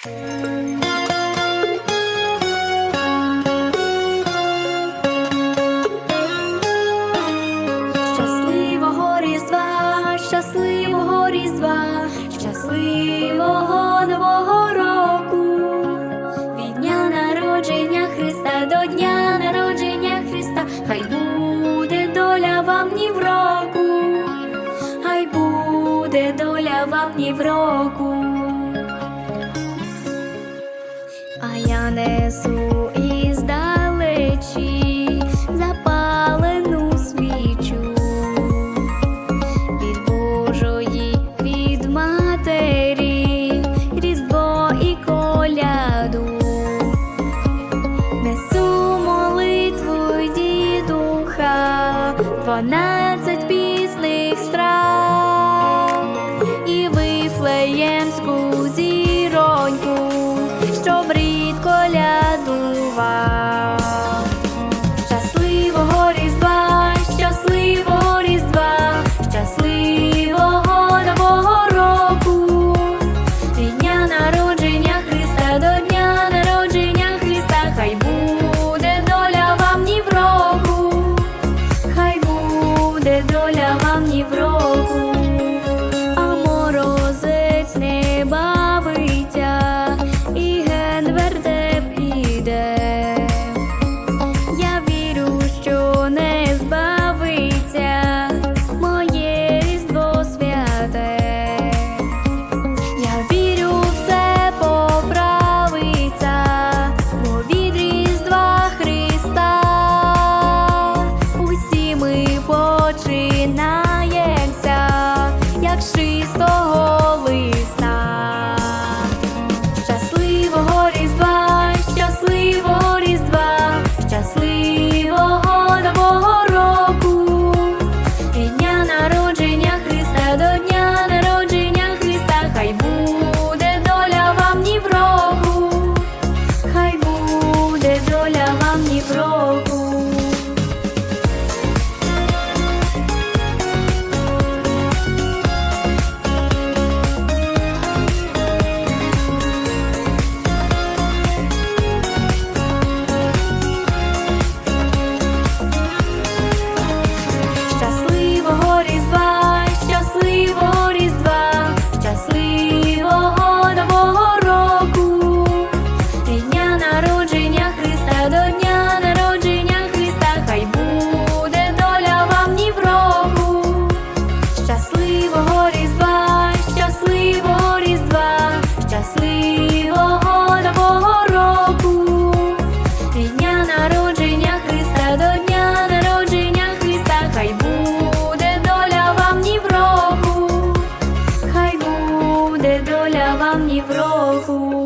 Щасливого різдва, щасливого різдва, щасливого нового року, від дня народження Христа до дня народження Христа, хай буде доля вам ні в року, хай буде доля вам ні в року. матерів, різдво і коляду, несу молитву дідуха, дванадцять пів. щасливого нового року, дня народження Христа до дня народження Христа, хай буде доля вам ні в року, хай буде доля вам ні в року.